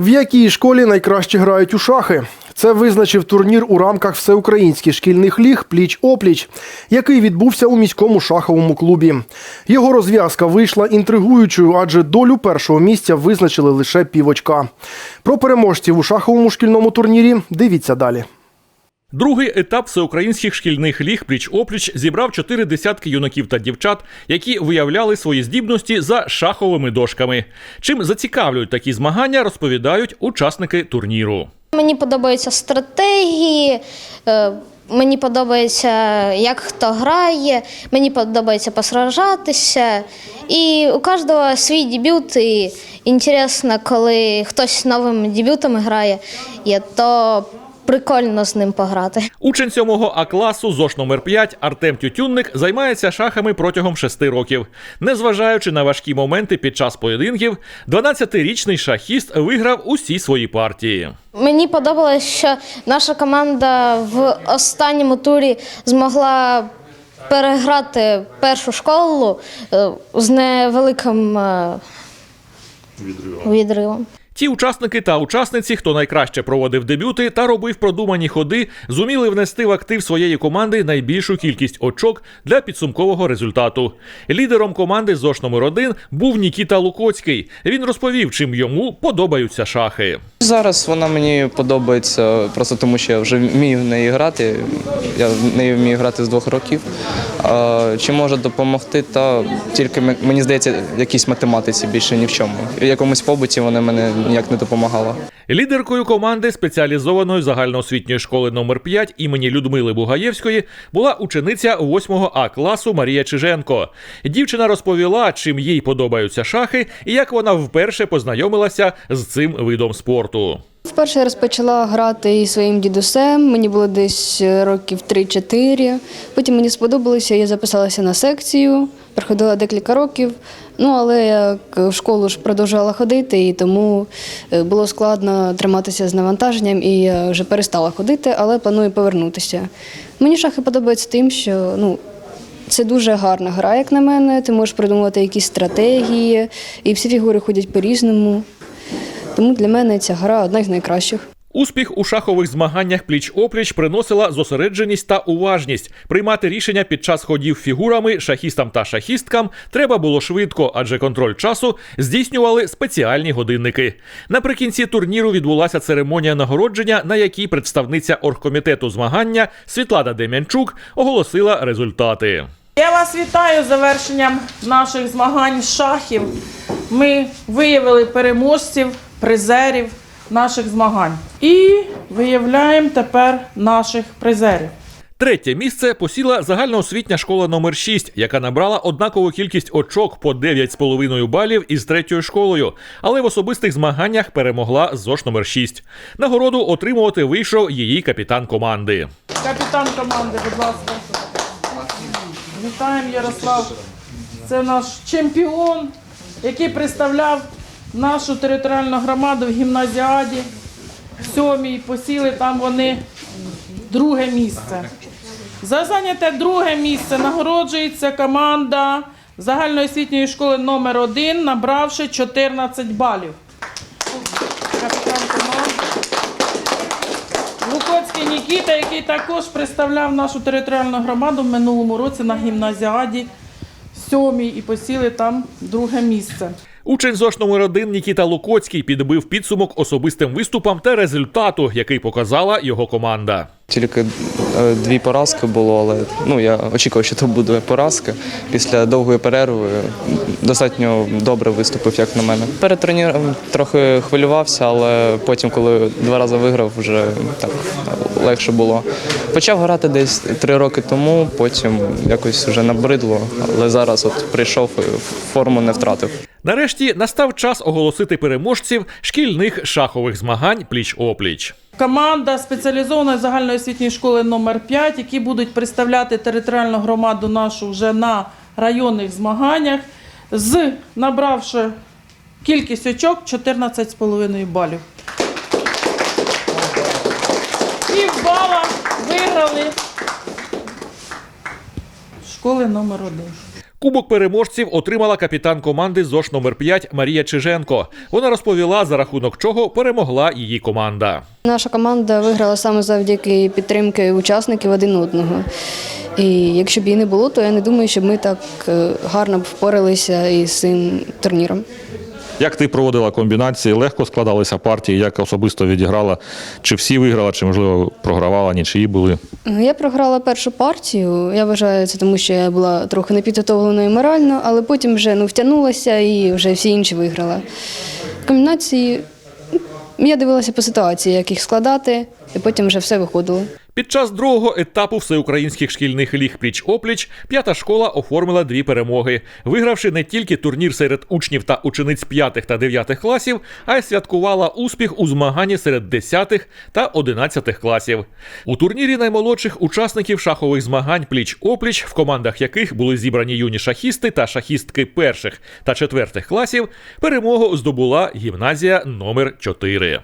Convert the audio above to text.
В якій школі найкраще грають у шахи? Це визначив турнір у рамках всеукраїнських шкільних ліг Пліч-опліч, який відбувся у міському шаховому клубі. Його розв'язка вийшла інтригуючою, адже долю першого місця визначили лише півочка. Про переможців у шаховому шкільному турнірі дивіться далі. Другий етап всеукраїнських шкільних ліг пліч-опліч зібрав чотири десятки юнаків та дівчат, які виявляли свої здібності за шаховими дошками. Чим зацікавлюють такі змагання, розповідають учасники турніру. Мені подобаються стратегії, е, мені подобається, як хто грає, мені подобається посражатися. І у кожного свій дебют, і інтересно, коли хтось новим дебютами грає, то прикольно з ним пограти. Учень 7 А класу ЗОШ номер 5 Артем Тютюнник займається шахами протягом шести років. Незважаючи на важкі моменти під час поєдинків, 12-річний шахіст виграв усі свої партії. Мені подобалось, що наша команда в останньому турі змогла переграти першу школу е, з невеликим е, відривом. Ті учасники та учасниці, хто найкраще проводив дебюти та робив продумані ходи, зуміли внести в актив своєї команди найбільшу кількість очок для підсумкового результату. Лідером команди ЗОШ номер 1 був Нікіта Лукоцький. Він розповів, чим йому подобаються шахи. Зараз вона мені подобається просто тому, що я вже вмію в неї грати. Я в неї вмію грати з двох років. Чи може допомогти, та тільки мені здається, якійсь математиці більше ні в чому. В якомусь побуті вона мене ніяк не допомагала. Лідеркою команди спеціалізованої загальноосвітньої школи номер 5 імені Людмили Бугаєвської була учениця 8 А класу Марія Чиженко. Дівчина розповіла, чим їй подобаються шахи і як вона вперше познайомилася з цим видом спорту. Вперше я розпочала грати із своїм дідусем, мені було десь років 3-4. Потім мені сподобалося, я записалася на секцію, проходила декілька років. Ну, але я в школу ж продовжувала ходити, і тому е, було складно триматися з навантаженням, і я вже перестала ходити, але планую повернутися. Мені шахи подобаються тим, що ну, це дуже гарна гра, як на мене. Ти можеш придумувати якісь стратегії, і всі фігури ходять по-різному. Тому для мене ця гра одна з найкращих. Успіх у шахових змаганнях пліч-опліч приносила зосередженість та уважність. Приймати рішення під час ходів фігурами шахістам та шахісткам треба було швидко, адже контроль часу здійснювали спеціальні годинники. Наприкінці турніру відбулася церемонія нагородження, на якій представниця оргкомітету змагання Світлана Дем'янчук оголосила результати. Я вас вітаю з завершенням наших змагань шахів. Ми виявили переможців, призерів наших змагань і виявляємо тепер наших призерів. Третє місце посіла загальноосвітня школа номер 6, яка набрала однакову кількість очок по 9,5 балів із третьою школою, але в особистих змаганнях перемогла ЗОШ номер 6. Нагороду отримувати вийшов її капітан команди. Капітан команди, будь ласка. Вітаємо Ярослав. Це наш чемпіон, який представляв нашу територіальну громаду в гімназіаді. В сьомій посіли там вони друге місце. За зайняте друге місце нагороджується команда загальноосвітньої школи номер 1 набравши 14 балів. Капітан команди. Лукоцький Нікіта, який також представляв нашу територіальну громаду в минулому році на гімназіаді сьомій і посіли там друге місце. Учень ЗОШ номер 1 Нікіта Лукоцький підбив підсумок особистим виступам та результату, який показала його команда. Тільки е, дві поразки було, але ну, я очікував, що це буде поразка. Після довгої перерви достатньо добре виступив, як на мене. Перед турніром трохи хвилювався, але потім, коли два рази виграв, вже так легше було. Почав грати десь три роки тому, потім якось вже набридло, але зараз от прийшов форму не втратив. Нарешті настав час оголосити переможців шкільних шахових змагань пліч-опліч. Команда спеціалізованої загальноосвітньої школи номер 5 які будуть представляти територіальну громаду нашу вже на районних змаганнях, з набравши кількість очок 14,5 балів. Пів бала виграли школи номер 1 Кубок переможців отримала капітан команди ЗОШ номер 5 Марія Чиженко. Вона розповіла, за рахунок чого перемогла її команда. Наша команда виграла саме завдяки підтримки учасників один одного. І якщо б її не було, то я не думаю, щоб ми так е, гарно впоралися із цим турніром. Як ти проводила комбінації? Легко складалися партії, як особисто відіграла? Чи всі виграла, чи можливо програвала, нічиї були? Я програла першу партію. Я вважаю це тому, що я була трохи непідготовленою морально, але потім вже ну, втягнулася і вже всі інші виграла. Комбінації я дивилася по ситуації, як їх складати, і потім вже все виходило. Під час другого етапу всеукраїнських шкільних ліг пліч-опліч п'ята школа оформила дві перемоги, вигравши не тільки турнір серед учнів та учениць п'ятих та дев'ятих класів, а й святкувала успіх у змаганні серед десятих та одинадцятих класів. У турнірі наймолодших учасників шахових змагань пліч-опліч, в командах яких були зібрані юні шахісти та шахістки перших та четвертих класів, перемогу здобула гімназія номер 4